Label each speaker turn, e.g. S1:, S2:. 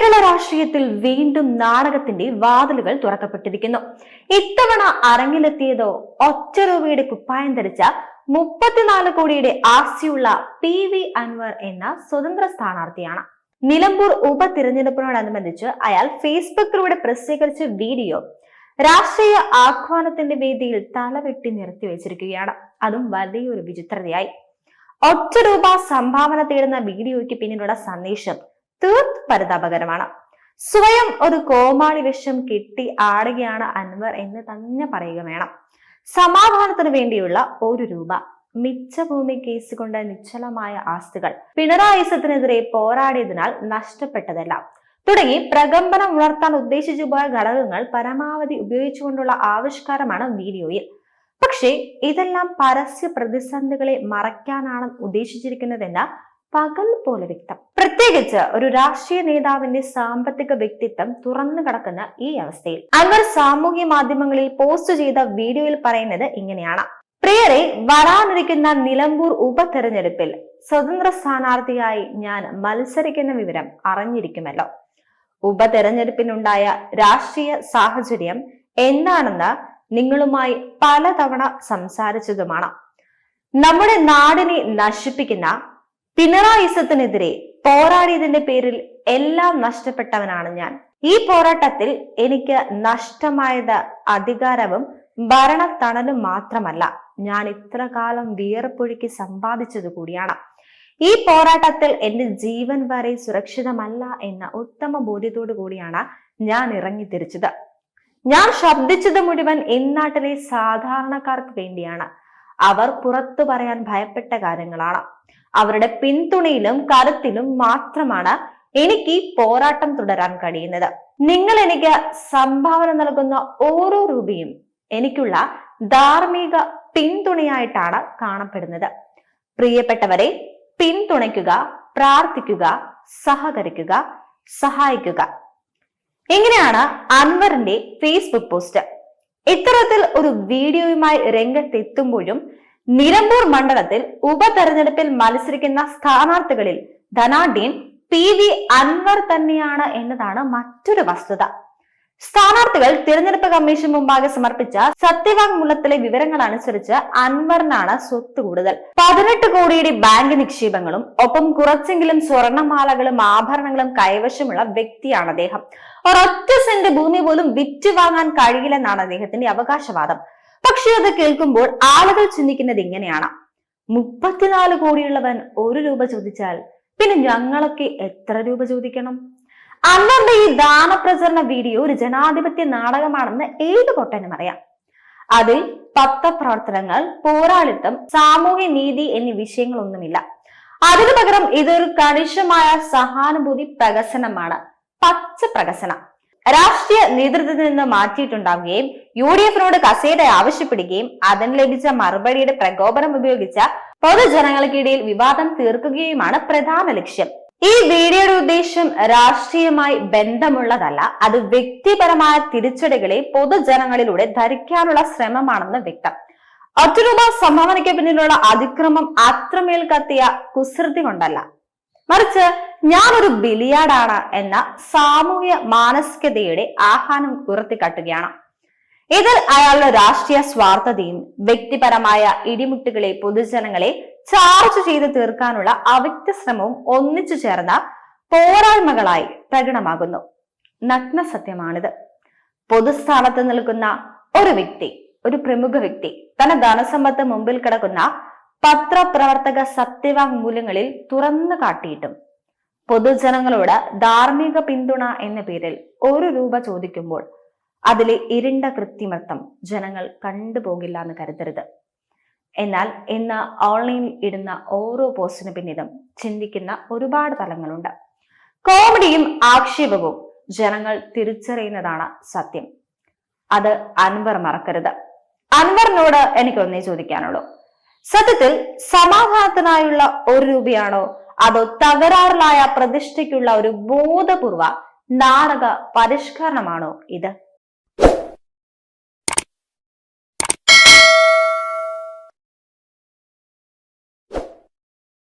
S1: കേരള രാഷ്ട്രീയത്തിൽ വീണ്ടും നാടകത്തിന്റെ വാതിലുകൾ തുറക്കപ്പെട്ടിരിക്കുന്നു. ഇത്തവണ അരങ്ങിലെത്തിയതോ ഒറ്റ രൂപയുടെ കുപ്പായം ധരിച്ച മുപ്പത്തിനാല് കോടിയുടെ ആസ്തിയുള്ള പി വി അൻവർ എന്ന സ്വതന്ത്ര സ്ഥാനാർത്ഥിയാണ്. നിലമ്പൂർ ഉപതിരഞ്ഞെടുപ്പിനോടനുബന്ധിച്ച് അയാൾ ഫേസ്ബുക്കിലൂടെ പ്രസിദ്ധീകരിച്ച വീഡിയോ രാഷ്ട്രീയ ആഹ്വാനത്തിന്റെ വേദിയിൽ തലവെട്ടി നിർത്തി വെച്ചിരിക്കുകയാണ്. അതും വലിയൊരു വിചിത്രതയായി. ഒറ്റ രൂപ സംഭാവന തേടുന്ന വീഡിയോയ്ക്ക് പിന്നിലുള്ള സന്ദേശം തീർത്തും പരിതാപകരമാണ്. സ്വയം ഒരു കോമാളി വിഷം കിട്ടി ആടുകയാണ് അൻവർ എന്ന് തന്നെ പറയുക വേണം. സമാധാനത്തിന് വേണ്ടിയുള്ള ഒരു രൂപ. മിച്ചഭൂമി കേസ് കൊണ്ട് നിശ്ചലമായ ആസ്തികൾ. പിണറായിസത്തിനെതിരെ പോരാടിയതിനാൽ നഷ്ടപ്പെട്ടതെല്ലാം. തുടങ്ങി പ്രകമ്പനം ഉണർത്താൻ ഉദ്ദേശിച്ചു പോയ ഘടകങ്ങൾ പരമാവധി ഉപയോഗിച്ചുകൊണ്ടുള്ള ആവിഷ്കാരമാണ് വീഡിയോയിൽ. പക്ഷേ ഇതെല്ലാം പരസ്യ പ്രതിസന്ധികളെ മറയ്ക്കാനാണ് ഉദ്ദേശിച്ചിരിക്കുന്നതെന്ന് പകൽ പോലെ വ്യക്തം. പ്രത്യേകിച്ച് ഒരു രാഷ്ട്രീയ നേതാവിന്റെ സാമ്പത്തിക വ്യക്തിത്വം തുറന്നു കിടക്കുന്ന ഈ അവസ്ഥയിൽ. അവർ സാമൂഹ്യ മാധ്യമങ്ങളിൽ പോസ്റ്റ് ചെയ്ത വീഡിയോയിൽ പറയുന്നത് ഇങ്ങനെയാണ്. പ്രിയരെ വരാനിരിക്കുന്ന നിലമ്പൂർ ഉപതെരഞ്ഞെടുപ്പിൽ സ്വതന്ത്ര സ്ഥാനാർത്ഥിയായി ഞാൻ മത്സരിക്കുന്ന വിവരം അറിഞ്ഞിരിക്കുമല്ലോ. ഉപതെരഞ്ഞെടുപ്പിനുണ്ടായ രാഷ്ട്രീയ സാഹചര്യം എന്താണെന്ന് നിങ്ങളുമായി പലതവണ സംസാരിച്ചതുമാണ്. നമ്മുടെ നാടിനെ നശിപ്പിക്കുന്ന പിണറായിസത്തിനെതിരെ പോരാടിയതിന്റെ പേരിൽ എല്ലാം നഷ്ടപ്പെട്ടവനാണ് ഞാൻ. ഈ പോരാട്ടത്തിൽ എനിക്ക് നഷ്ടമായത് അധികാരവും ഭരണത്തണലും മാത്രമല്ല. ഞാൻ ഇത്ര കാലം വിയർപ്പൊഴുക്കി സമ്പാദിച്ചത് കൂടിയാണ്. ഈ പോരാട്ടത്തിൽ എന്റെ ജീവൻ വരെ സുരക്ഷിതമല്ല എന്ന ഉത്തമ ബോധ്യത്തോടു കൂടിയാണ് ഞാൻ ഇറങ്ങി തിരിച്ചത്. ഞാൻ ശബ്ദിച്ചത് മുഴുവൻ ഇന്നാട്ടിലെ സാധാരണക്കാർക്ക് വേണ്ടിയാണ്. അവർ പുറത്തു പറയാൻ ഭയപ്പെട്ട കാര്യങ്ങളാണ്. അവരുടെ പിന്തുണയിലും കരുത്തിലും മാത്രമാണ് എനിക്ക് പോരാട്ടം തുടരാൻ കഴിയുന്നത്. നിങ്ങൾ എനിക്ക് സംഭാവന നൽകുന്ന ഓരോ രൂപയും എനിക്കുള്ള ധാർമ്മിക പിന്തുണയായിട്ടാണ് കാണപ്പെടുന്നത്. പ്രിയപ്പെട്ടവരെ പിന്തുണയ്ക്കുക പ്രാർത്ഥിക്കുക സഹകരിക്കുക സഹായിക്കുക. ഇങ്ങനെയാണ് അൻവറിന്റെ ഫേസ്ബുക്ക് പോസ്റ്റ് ഇത്തരത്തിൽ ഒരു വീഡിയോയുമായി രംഗത്തെത്തുമ്പോഴും നിലമ്പൂർ മണ്ഡലത്തിൽ ഉപതെരഞ്ഞെടുപ്പിൽ മത്സരിക്കുന്ന സ്ഥാനാർത്ഥികളിൽ ധനാഢ്യൻ പി വി അൻവർ തന്നെയാണ് എന്നതാണ് മറ്റൊരു വസ്തുത. സ്ഥാനാർത്ഥികൾ തിരഞ്ഞെടുപ്പ് കമ്മീഷൻ മുമ്പാകെ സമർപ്പിച്ച സത്യവാങ്മൂലത്തിലെ വിവരങ്ങൾ അനുസരിച്ച് അൻവറിനാണ് സ്വത്ത് കൂടുതൽ. പതിനെട്ട് കോടിയുടെ ബാങ്ക് നിക്ഷേപങ്ങളും ഒപ്പം കുറച്ചെങ്കിലും സ്വർണമാലകളും ആഭരണങ്ങളും കൈവശമുള്ള വ്യക്തിയാണ് അദ്ദേഹം. ഒരൊറ്റ സെന്റ് ഭൂമി പോലും വിറ്റ് വാങ്ങാൻ കഴിയില്ലെന്നാണ് അദ്ദേഹത്തിന്റെ അവകാശവാദം. പക്ഷെ അത് കേൾക്കുമ്പോൾ ആളുകൾ ചിന്തിക്കുന്നത് ഇങ്ങനെയാണ്. മുപ്പത്തിനാല് കോടിയുള്ളവൻ ഒരു രൂപ ചോദിച്ചാൽ പിന്നെ ഞങ്ങളൊക്കെ എത്ര രൂപ ചോദിക്കണം? അന്നന്റെ ഈ ദാനപ്രചരണ വീഡിയോ ഒരു ജനാധിപത്യ നാടകമാണെന്ന് ഏത് പൊട്ടനും അറിയാം. അതിൽ പത്രപ്രവർത്തനങ്ങൾ പോരാളിത്തം സാമൂഹ്യ നീതി എന്നീ വിഷയങ്ങളൊന്നുമില്ല. അതിനു പകരം ഇതൊരു കണിശമായ സഹാനുഭൂതി പ്രകസനമാണ് പച്ച പ്രകസനം. രാഷ്ട്രീയ നേതൃത്വത്തിൽ നിന്ന് മാറ്റിയിട്ടുണ്ടാവുകയും യു ഡി എഫിനോട് കസേര ആവശ്യപ്പെടുകയും അതിന് ലഭിച്ച മറുപടിയുടെ പ്രകോപനം ഉപയോഗിച്ച പൊതുജനങ്ങൾക്കിടയിൽ വിവാദം തീർക്കുകയുമാണ് പ്രധാന ലക്ഷ്യം. ഈ വീഡിയോയുടെ ഉദ്ദേശം രാഷ്ട്രീയമായി ബന്ധമുള്ളതല്ല. അത് വ്യക്തിപരമായ തിരിച്ചടികളെ പൊതുജനങ്ങളിലൂടെ ധരിക്കാനുള്ള ശ്രമമാണെന്ന് വ്യക്തം. ഒറ്റ രൂപ സംഭാവനയ്ക്ക് പിന്നിലുള്ള അതിക്രമം അത്രമേൽ കത്തിയ കുസൃതി കൊണ്ടല്ല. മറിച്ച് ഞാനൊരു ബിലിയാടാണ് എന്ന സാമൂഹ്യ മാനസികതയുടെ ആഹ്വാനം ഉയർത്തിക്കാട്ടുകയാണ്. ഇതിൽ അയാളുടെ രാഷ്ട്രീയ സ്വാർത്ഥതയും വ്യക്തിപരമായ ഇടിമുട്ടുകളെ പൊതുജനങ്ങളെ ചാർജ് ചെയ്ത് തീർക്കാനുള്ള അവ്യക്ത ശ്രമവും ഒന്നിച്ചു ചേർന്ന പോരായ്മകളായി പ്രകടമാകുന്നു. നഗ്ന സത്യമാണിത്. പൊതുസ്ഥാനത്ത് നിൽക്കുന്ന ഒരു വ്യക്തി ഒരു പ്രമുഖ വ്യക്തി തന്റെ ധനസമ്പത്ത് മുമ്പിൽ കിടക്കുന്ന പത്രപ്രവർത്തക സത്യവാങ്മൂലങ്ങളിൽ തുറന്നു കാട്ടിയിട്ടും പൊതുജനങ്ങളോട് ധാർമ്മിക പിന്തുണ എന്ന പേരിൽ ഒരു രൂപ ചോദിക്കുമ്പോൾ അതിലെ ഇരുണ്ട കൃത്രിമത്വം ജനങ്ങൾ കണ്ടുപോകില്ല എന്ന് കരുതരുത്. എന്നാൽ ഇന്ന് ഓൺലൈനിൽ ഇടുന്ന ഓരോ പോസ്റ്റിന് പിന്നിലും ചിന്തിക്കുന്ന ഒരുപാട് തലങ്ങളുണ്ട്. കോമഡിയും ആക്ഷേപവും ജനങ്ങൾ തിരിച്ചറിയുന്നതാണ് സത്യം. അത് അൻവർ മറക്കരുത്. അൻവറിനോട് എനിക്ക് ഒന്നേ ചോദിക്കാനുള്ളൂ. സത്യത്തിൽ സമാധാനത്തിനായുള്ള ഒരു രൂപയാണോ അതോ തകരാറിലായ പ്രതിഷ്ഠയ്ക്കുള്ള ഒരു ബോധപൂർവ നാടക പരിഷ്കരണമാണോ ഇത്?